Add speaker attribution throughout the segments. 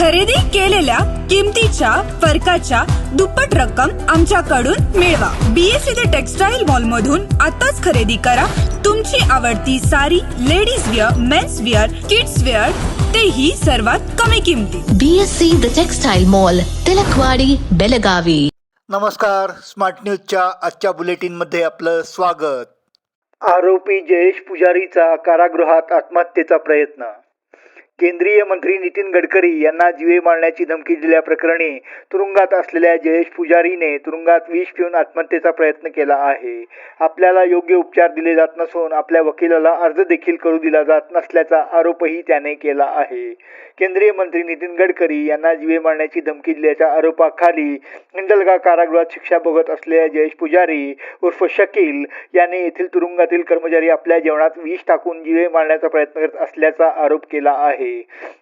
Speaker 1: खरेदी केलेल्या किमतीच्या फरकाच्या दुप्पट रक्कम आमच्याकडून मिळवा. बीएससी ते टेक्सटाईल मॉल मधून आताच खरेदी करा. तुमची आवडती sari ladies wear men's wear kids wear तेही सर्वात कमी किमतीत.
Speaker 2: BSc the textile mall Tilakwadi Belagavi
Speaker 3: नमस्कार. स्मार्ट न्यूजच्या आजच्या बुलेटिनमध्ये आपलं स्वागत. आरोपी जयेश पुजारीचा कारागृहात आत्महत्येचा प्रयत्न. केंद्रीय मंत्री नितीन गडकरी यांना जीवे मारण्याची धमकी दिल्याप्रकरणी तुरुंगात असलेल्या जयेश पुजारीने तुरुंगात विष पिऊन आत्महत्येचा प्रयत्न केला आहे. आपल्याला योग्य उपचार दिले जात नसून आपल्या वकिलाला अर्ज देखील करू दिला जात नसल्याचा आरोपही त्याने केला आहे. केंद्रीय मंत्री नितीन गडकरी यांना जीवे मारण्याची धमकी दिल्याच्या आरोपाखाली हिंडलगा कारागृहात शिक्षा भोगत असलेल्या जयेश पुजारी उर्फ शकील याने येथील तुरुंगातील कर्मचारी आपल्या जेवणात विष टाकून जीवे मारण्याचा प्रयत्न करत असल्याचा आरोप केला आहे.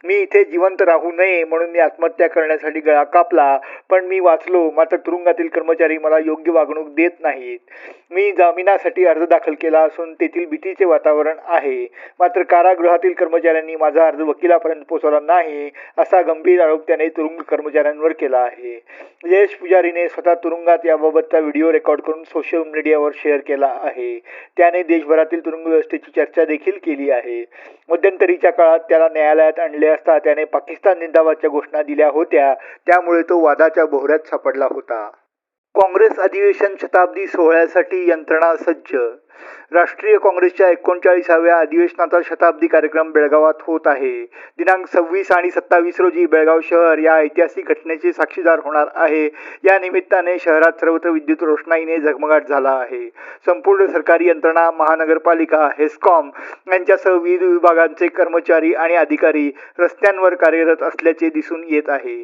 Speaker 3: मी इथे जिवंत राहू नये म्हणून मी आत्महत्या करण्यासाठी गळा कापला पण मी वाचलो मात्र तुरुंगातील कर्मचारी मला योग्य वागणूक देत नाहीत. मी जामिनासाठी अर्ज दाखल केला असून तेथील भीतीचे वातावरण आहे. मात्र कारागृहातील कर्मचाऱ्यांनी माझा अर्ज वकिलापर्यंत पोहोचवला नाही असा गंभीर आरोप त्याने तुरुंग कर्मचाऱ्यांवर केला आहे. जयेश पुजारीने स्वतः तुरुंगात याबाबतचा व्हिडिओ रेकॉर्ड करून सोशल मीडियावर शेअर केला आहे. त्याने देशभरातील तुरुंग व्यवस्थेची चर्चा देखील केली आहे. मध्यंतरीच्या काळात त्याला न्यायालय न्यायालयात आणले असता त्याने पाकिस्तान जिंदाबादच्या घोषणा दिल्या होत्या. त्यामुळे तो वादाच्या भोवऱ्यात सापडला होता. काँग्रेस अधिवेशन शताब्दी सोहळ्यासाठी यंत्रणा सज्ज राष्ट्रीय काँग्रेसच्या एकोणचाळीसाव्या अधिवेशनाचा शताब्दी कार्यक्रम बेळगावात होत आहे. दिनांक सव्वीस आणि सत्तावीस रोजी बेळगाव शहर या ऐतिहासिक घटनेचे साक्षीदार होणार आहे. या निमित्ताने शहरात सर्वत्र विद्युत रोषणाईने झगमगाट झाला आहे. संपूर्ण सरकारी यंत्रणा महानगरपालिका हेस्कॉम यांच्यासह विविध विभागांचे कर्मचारी आणि अधिकारी रस्त्यांवर कार्यरत असल्याचे दिसून येत आहे.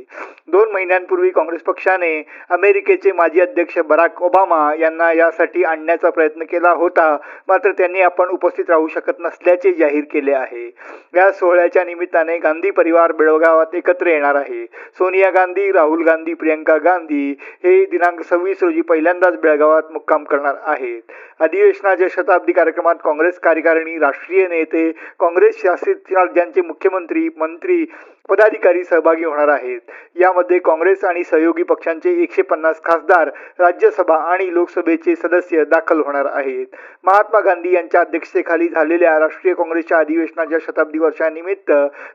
Speaker 3: दोन महिन्यांपूर्वी काँग्रेस पक्षाने अमेरिकेचे माजी अध्यक्ष बराक ओबामा यांना यासाठी आणण्याचा प्रयत्न केला होता. मात्र त्यांनी आपण उपस्थित राहू शकत नसल्याचे जाहीर केले आहे. या सोहळ्याच्या निमित्ताने गांधी परिवार बेळगावात एकत्र येणार आहे. सोनिया गांधी राहुल गांधी प्रियंका गांधी हे दिनांक सव्वीस रोजी पहिल्यांदाच बेळगावात मुक्काम करणार आहेत. अधिवेशनाच्या शताब्दी कार्यक्रमात काँग्रेस कार्यकारिणी राष्ट्रीय नेते काँग्रेस शासित राज्यांचे मुख्यमंत्री मंत्री पदाधिकारी सहभागी होणार आहेत. यामध्ये काँग्रेस आणि सहयोगी पक्षांचे एकशे पन्नास खासदार राज्यसभा आणि लोकसभेचे सदस्य दाखल होणार आहेत. महात्मा गांधी यांच्या अध्यक्षतेखाली झालेल्या राष्ट्रीय काँग्रेसच्या अधिवेशनाच्या शताब्दी वर्षानिमित्त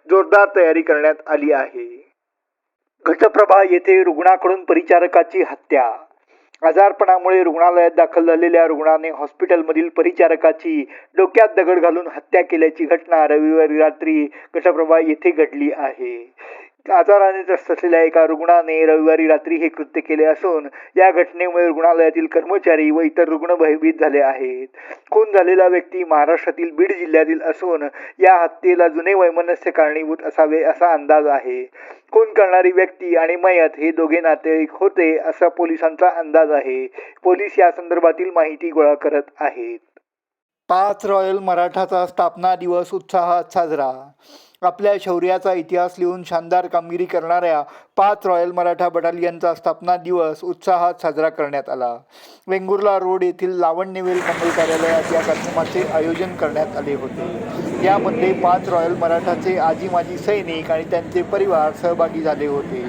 Speaker 3: जोरदार तयारी करण्यात आली आहे. घटप्रभा येथे रुग्णाकडून परिचारकाची हत्या आजारपणामुळे रुग्णालयात दाखल झालेल्या रुग्णाने हॉस्पिटलमधील परिचारकाची डोक्यात दगड घालून हत्या केल्याची घटना रविवारी रात्री कटप्रभा येथे घडली आहे? आजाराने त्रस्त असलेल्या एका रुग्णाने रविवारी रात्री हे कृत्य केले असून या घटनेमुळे रुग्णालयातील कर्मचारी व इतर रुग्ण भयभीत झाले आहेत. खून झालेला व्यक्ती महाराष्ट्रातील बीड जिल्ह्यातील असून या हत्येला जुने वैमनस्य कारणीभूत असावे असा अंदाज आहे. खून करणारी व्यक्ती आणि मयत हे दोघे नातेवाईक होते असा पोलिसांचा अंदाज आहे. पोलीस या संदर्भातील माहिती गोळा करत आहेत. पाच रॉयल मराठाचा स्थापना दिवस उत्साहात साजरा. आपल्या शौर्याचा इतिहास लिहून शानदार कामगिरी करणाऱ्या पाच रॉयल मराठा बटालियनचा स्थापना दिवस उत्साहात साजरा करण्यात आला. वेंगुर्ला रोड येथील लावण्यवेल मंगल कार्यालयात या कार्यक्रमाचे आयोजन करण्यात आले होते. यामध्ये पाच रॉयल मराठाचे आजी माजी सैनिक आणि त्यांचे परिवार सहभागी झाले होते.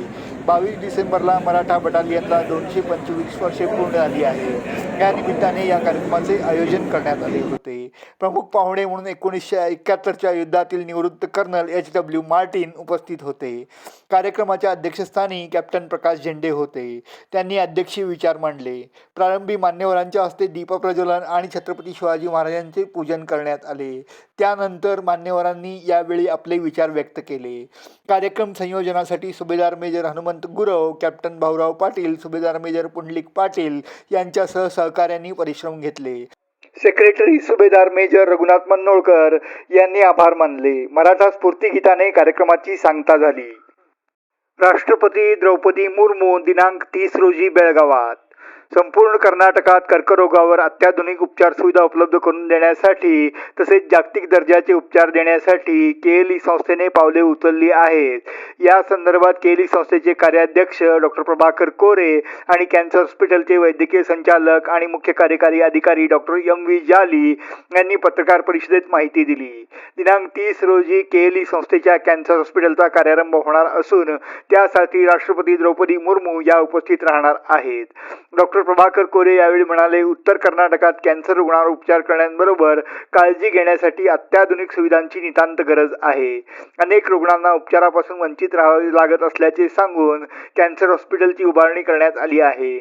Speaker 3: बावीस डिसेंबरला मराठा बटालियनला दोनशे पंचवीस वर्षे पूर्ण झाली आहे. या निमित्ताने या कार्यक्रमाचे आयोजन करण्यात आले होते. प्रमुख पाहुणे म्हणून एकोणीसशे एकाहत्तरच्या युद्धातील निवृत्त कर्नल एच डब्ल्यू मार्टिन उपस्थित होते. कार्यक्रमाच्या अध्यक्षस्थानी कॅप्टन प्रकाश झेंडे होते. त्यांनी अध्यक्षीय विचार मांडले. प्रारंभी मान्यवरांच्या हस्ते दीपप्रज्वलन आणि छत्रपती शिवाजी महाराजांचे पूजन करण्यात आले. त्यानंतर मान्यवरांनी यावेळी आपले विचार व्यक्त केले. कार्यक्रम संयोजनासाठी सुभेदार मेजर हनुमंत गुरव कॅप्टन भाऊराव पाटील सुभेदार मेजर पुंडलिक पाटील यांच्यासह सहकाऱ्यांनी परिश्रम घेतले. सेक्रेटरी सुभेदार मेजर रघुनाथ मनोळकर यांनी आभार मानले. मराठा स्फूर्ती गीताने कार्यक्रमाची सांगता झाली. राष्ट्रपती द्रौपदी मुर्मू दिनांक तीस रोजी बेळगावात. संपूर्ण कर्नाटकात कर्करोगावर अत्याधुनिक उपचार सुविधा उपलब्ध करून देण्यासाठी तसेच जागतिक दर्जाचे उपचार देण्यासाठी केएलई संस्थेने पावले उचलली आहेत. या संदर्भात केएलई संस्थेचे कार्याध्यक्ष डॉक्टर प्रभाकर कोरे आणि कॅन्सर हॉस्पिटलचे वैद्यकीय संचालक आणि मुख्य कार्यकारी अधिकारी डॉक्टर एम व्ही जाली यांनी पत्रकार परिषदेत माहिती दिली. दिनांक तीस रोजी केएलई संस्थेच्या कॅन्सर हॉस्पिटलचा कार्यारंभ होणार असून त्यासाठी राष्ट्रपती द्रौपदी मुर्मू या उपस्थित राहणार आहेत. डॉक्टर डॉक्टर प्रभाकर कोरे यावेळी म्हणाले उत्तर कर्नाटकात कॅन्सर रुग्णावर उपचार करण्याबरोबर काळजी घेण्यासाठी अत्याधुनिक सुविधांची नितांत गरज आहे. अनेक रुग्णांना उपचारापासून वंचित राहावे लागत असल्याचे सांगून कॅन्सर हॉस्पिटलची उभारणी करण्यात आली आहे.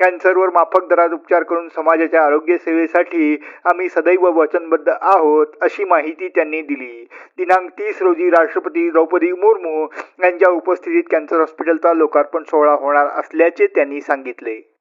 Speaker 3: कॅन्सरवर माफक दरात उपचार करून समाजाच्या आरोग्य सेवेसाठी आम्ही सदैव वचनबद्ध आहोत अशी माहिती त्यांनी दिली. दिनांक तीस रोजी राष्ट्रपती द्रौपदी मुर्मू यांच्या उपस्थितीत कॅन्सर हॉस्पिटलचा लोकार्पण सोहळा होणार असल्याचे त्यांनी सांगितले.